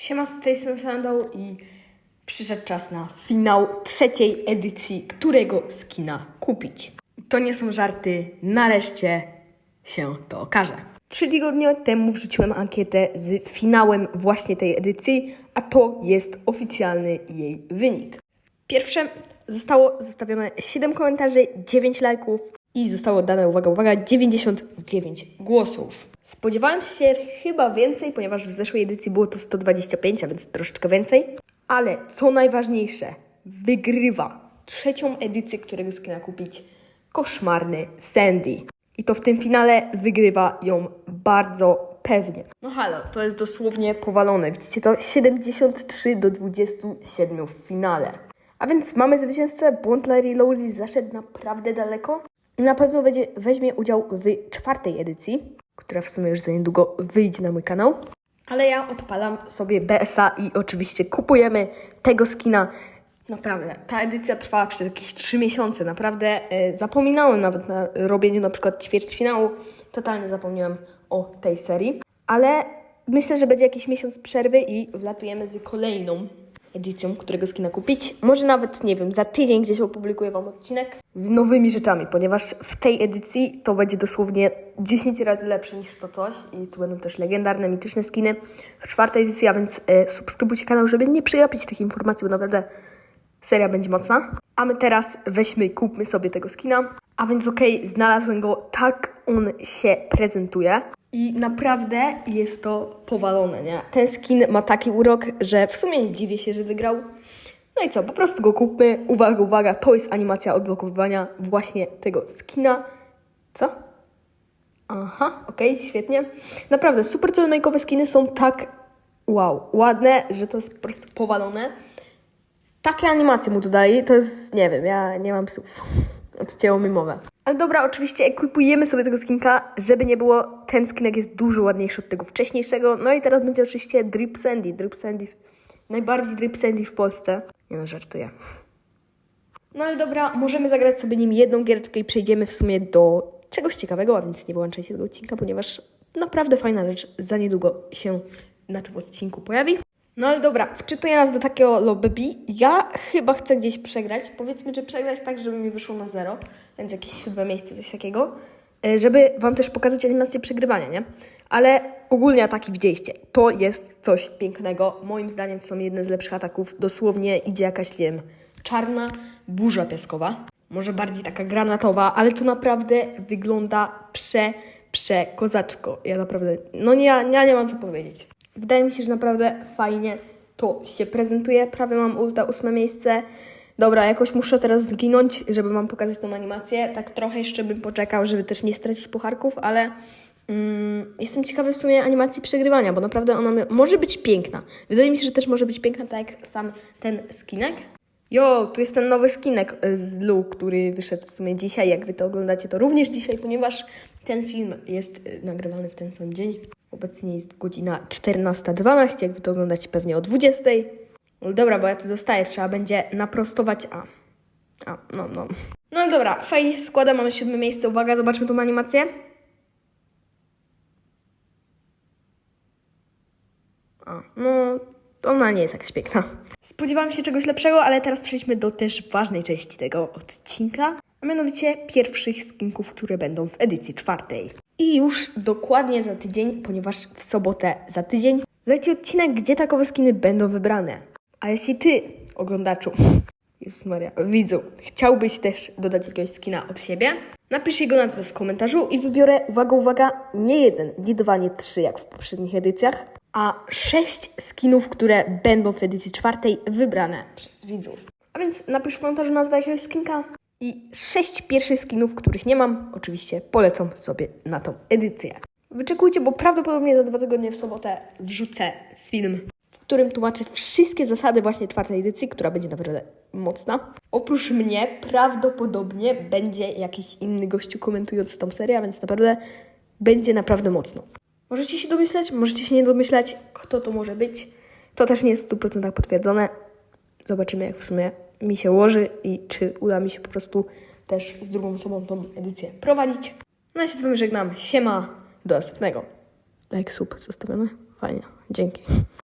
Siema, z tej strony i przyszedł czas na finał trzeciej edycji, którego skina kupić. To nie są żarty, nareszcie się to okaże. Trzy tygodnie temu wrzuciłem ankietę z finałem właśnie tej edycji, a to jest oficjalny jej wynik. Pierwsze zostało zostawione 7 komentarzy, 9 lajków i zostało dane, uwaga, uwaga, 99 głosów. Spodziewałem się chyba więcej, ponieważ w zeszłej edycji było to 125, a więc troszeczkę więcej. Ale co najważniejsze, wygrywa trzecią edycję, którego skina kupić koszmarny Sandy. I to w tym finale wygrywa ją bardzo pewnie. No halo, to jest dosłownie powalone. Widzicie to? 73 do 27 w finale. A więc mamy zwycięzcę. Błąd Larry Lowry zaszedł naprawdę daleko. Na pewno weźmie udział w czwartej edycji, która w sumie już za niedługo wyjdzie na mój kanał. Ale ja odpalam sobie BSA i oczywiście kupujemy tego skina. Naprawdę, ta edycja trwała przez jakieś 3 miesiące. Naprawdę e, zapominałem nawet na robieniu na przykład ćwierćfinału. Totalnie zapomniałem o tej serii. Ale myślę, że będzie jakiś miesiąc przerwy i wlatujemy z kolejną edycją, którego skina kupić. Może nawet, nie wiem, za tydzień gdzieś opublikuję Wam odcinek z nowymi rzeczami, ponieważ w tej edycji to będzie dosłownie 10 razy lepsze niż to coś i tu będą też legendarne, mityczne skiny w czwartej edycji, a więc e, subskrybujcie kanał, żeby nie przegapić tych informacji, bo naprawdę seria będzie mocna. A my teraz weźmy i kupmy sobie tego skina. A więc okej, znalazłem go, tak on się prezentuje. I naprawdę jest to powalone, nie? Ten skin ma taki urok, że w sumie nie dziwię się, że wygrał. No i co, po prostu go kupmy. Uwaga, uwaga, to jest animacja odblokowywania właśnie tego skina. Co? Aha, okej, świetnie. Naprawdę, super telemake'owe skiny są tak wow, ładne, że to jest po prostu powalone. Takie animacje mu dodali, to jest, nie wiem, ja nie mam słów. Odcięło mi mowę. Ale dobra, oczywiście ekipujemy sobie tego skinka, żeby nie było, ten skinek jest dużo ładniejszy od tego wcześniejszego. No i teraz będzie oczywiście Drip Sandy. Drip Sandy, najbardziej Drip Sandy w Polsce. Nie no, żartuję. No ale dobra, możemy zagrać sobie nim jedną giereczkę i przejdziemy w sumie do czegoś ciekawego, a więc nie wyłączajcie tego odcinka, ponieważ naprawdę fajna rzecz za niedługo się na tym odcinku pojawi. No ale dobra, wczytuję nas do takiego lobby. Ja chyba chcę gdzieś przegrać. Powiedzmy, że przegrać tak, żeby mi wyszło na zero, więc jakieś siódme miejsce, coś takiego. E, Żeby wam też pokazać animację przegrywania, nie? Ale ogólnie ataki widzieliście. To jest coś pięknego. Moim zdaniem to są jedne z lepszych ataków. Dosłownie idzie jakaś, nie wiem, czarna burza piaskowa. Może bardziej taka granatowa, ale to naprawdę wygląda prze, prze kozaczko. Ja naprawdę, no nie, ja nie mam co powiedzieć. Wydaje mi się, że naprawdę fajnie to się prezentuje. Prawie mam ulta ósme miejsce. Dobra, jakoś muszę teraz zginąć, żeby wam pokazać tą animację. Tak trochę jeszcze bym poczekał, żeby też nie stracić pucharków, ale mm, jestem ciekawy w sumie animacji przegrywania, bo naprawdę ona może być piękna. Wydaje mi się, że też może być piękna, tak jak sam ten skinek. Jo, tu jest ten nowy skinek y, z Lu, który wyszedł w sumie dzisiaj. Jak wy to oglądacie, to również dzisiaj, ponieważ ten film jest y, nagrywany w ten sam dzień. Obecnie jest godzina 14.12, jak wy to oglądacie pewnie o 20.00. No dobra, bo ja tu dostaję, trzeba będzie naprostować A. A, no, no. No dobra, fajnie się składa, mamy siódme miejsce. Uwaga, zobaczmy tą animację. A, no, ona nie jest jakaś piękna. Spodziewałam się czegoś lepszego, ale teraz przejdźmy do też ważnej części tego odcinka, a mianowicie pierwszych skinków, które będą w edycji czwartej. I już dokładnie za tydzień, ponieważ w sobotę za tydzień, zleci odcinek, gdzie takowe skiny będą wybrane. A jeśli ty, oglądaczu, Jezus Maria, widzu, chciałbyś też dodać jakiegoś skina od siebie, napisz jego nazwę w komentarzu i wybiorę, uwaga, uwaga, nie jeden, nie dwa, nie trzy, jak w poprzednich edycjach, a sześć skinów, które będą w edycji czwartej wybrane przez widzów. A więc napisz w komentarzu nazwę jakiegoś skinka i sześć pierwszych skinów, których nie mam, oczywiście polecam sobie na tą edycję. Wyczekujcie, bo prawdopodobnie za dwa tygodnie w sobotę wrzucę film którym tłumaczę wszystkie zasady właśnie czwartej edycji, która będzie naprawdę mocna. Oprócz mnie prawdopodobnie będzie jakiś inny gościu komentujący tą serię, a więc naprawdę będzie naprawdę mocno. Możecie się domyśleć, możecie się nie domyślać, kto to może być. To też nie jest w 100% potwierdzone. Zobaczymy, jak w sumie mi się ułoży i czy uda mi się po prostu też z drugą osobą tą edycję prowadzić. No ja się z Wami żegnam. Siema, do następnego. Like, sub zostawiony. Fajnie, dzięki.